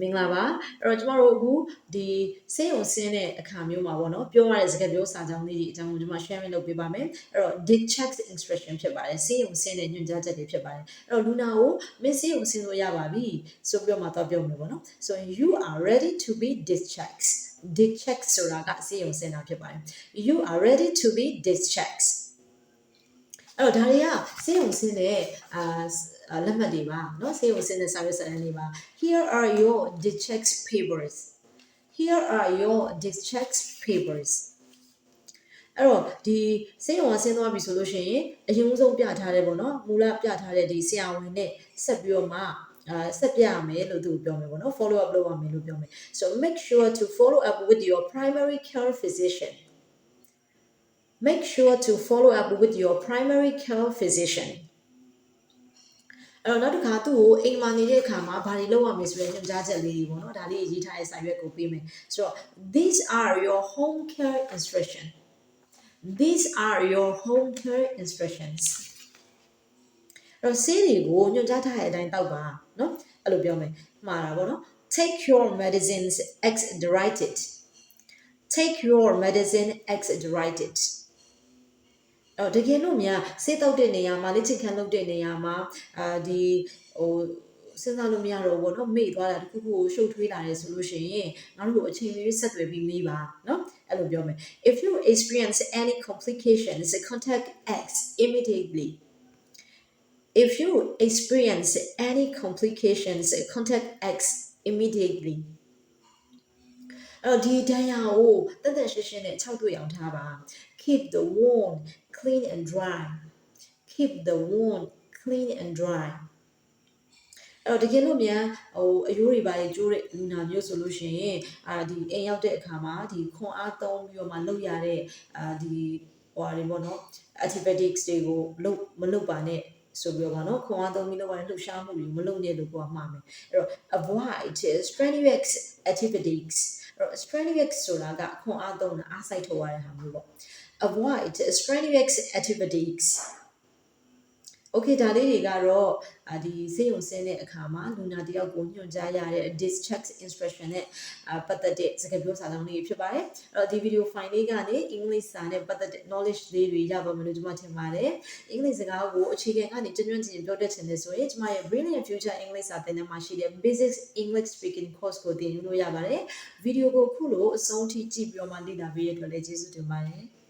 မင်္ဂလာပါအဲ့တော့ကျမတို့အခုဒီစေယုံဆင်းတဲ့အခါမျိုးမှာပေါ့နော်ပြောရတဲ့စကားပြောစာကြောင်းလေးတွေအကြောင်းကိုကျမ share လုပ်ပေးပါမယ်အဲ့တော့ did checks instruction ဖြစ်ပါတယ်စေယုံဆင်းတဲ့ညွှန်ကြားချက်တွေဖြစ်ပါတယ်အဲ့တော့လူနာကိုမင်းစေယုံဆင်းလို့ရပါပြီဆိုပြီးတော့မှတော့ပြောမယ်ပေါ့နော် so you are ready to be discharged discharged ဆိုတာကစေယုံဆင်းတာဖြစ်ပါတယ် you are ready to be discharged အဲ့တော့ဒါတွေကစေယုံဆင်းတဲ့အာ uh, လက်မှတ်တွေပါနော်ဆေးရုံဆင်းတဲ့စာရွက်စာတမ်းတွေပါ here are your discharge papers. Here are your discharge papers. အဲ့တော့ဒီဆေးရုံကဆင်းသွားပြီဆိုလို့ရှိရင်အရင်ဆုံးပြထားတဲ့ပေါ့နော်မူလပြထားတဲ့ဒီဆရာဝန်နဲ့ဆက်ပြီးတော့မှအာဆက်ပြရမယ်လို့သူပြောမယ်ပေါ့နော် eh? eh? uh, eh? follow up လုပ်ရမယ်လို့ပြောမယ် so make sure to follow up with your primary care physician. Make sure to follow up with your primary care physician အဲ့တော့နောက်တစ်ခါသူ့ကိုအိမ်မှာနေတဲ့အခါမှာဘာတွေလုပ်ရမလဲဆိုတဲ့ညွှန်ကြားချက်လေးတွေပေါ့နော်ဒါလေးရေးထားတဲ့စာရွက်ကိုပေးမယ်ဆိုတော့ these are your home care instruction these are your home care instructions အဲ့တော့ဆေးတွေကိုညွှန်ကြားထားတဲ့အတိုင်းတောက်ပါနော်အဲ့လိုပြောမယ်မှားတာပေါ့နော် take your medicines as directed take your medicine as directed တော့တကယ်လို့များဆေးတောက်တဲ့နေရာမှာလက်ချင်ခံလုပ်တဲ့နေရာမှာအာဒီဟိုစဉ်းစားလို့မရတော့ဘောနော်မေ့သွားတာတခုခုကိုရှုပ်ထွေးလာတယ်ဆိုလို့ရှိရင်နောက်တစ်ခုအချိန်လေးဆက်သွယ်ပြီးမေးပါနော်အဲ့လိုပြောမယ် if you experience any complications contact x immediately if you experience any complications contact x immediately အဲ့တော့ဒီဒဏ်ရာကိုတသက်ရှင်းရှင်းနဲ့6တွေ့အောင်ထားပါ keep the wound clean and dry keep the wound clean and dry အဲ့တော့တကယ်လို့များဟိုအယိုးတွေပါလေကျိုးတဲ့လူနာမျိုးဆိုလို့ရှိရင်အာဒီအိမ်ရောက်တဲ့အခါမှာဒီခွန်အားသုံးပြီးတော့မှလုပ်ရတဲ့အာဒီဟိုဟာတွေပေါ့နော် antibiotics တွေကိုလုပ်မလုပ်ပါနဲ့ဆိုပြီးတော့ဗောနော်ခွန်အားသုံးပြီးလုပ်ရတဲ့လှုပ်ရှားမှုတွေမလုပ်နဲ့လို့ကိုကမှားမယ်အဲ့တော့ avoid strenuous activities အဲ့တော့ strenuous ဆိုတာကခွန်အားသုံးတာအားစိုက်ထုတ်ရတဲ့ဟာမျိုးပေါ့ avoid strenuous activities okay ဒါလေးတွေကတော့အာဒီစေယုံဆင်းတဲ့အခါမှာလူနာတယောက်ကိုညွှန်ကြားရတဲ့ discharge instruction နဲ့အာပတ်သက်တဲ့စကားပြောစာလုံးလေးဖြစ်ပါတယ်အဲ့တော့ဒီ video file လေးကနေအင်္ဂလိပ်စာနဲ့ပတ်သက်တဲ့ knowledge လေးတွေရပါမယ်လို့ကျွန်မထင်ပါတယ်အင်္ဂလိပ်စကားကိုအခြေခံကနေကျွမ်းကျွမ်းကျင်ကျင်ပြောတတ်ချင်တယ်ဆိုရင်ကျွန်မရဲ့ Brilliant Future English စာသင်တန်းမှာရှိတဲ့ Basic English Speaking Course ကိုသင်ယူလို့ရပါတယ်ဗီဒီယိုကိုခုလိုအဆုံးထိကြည့်ပြီးတော့မှလေ့လာပေးရတဲ့အတွက်လည်းကျေးဇူးတင်ပါတယ်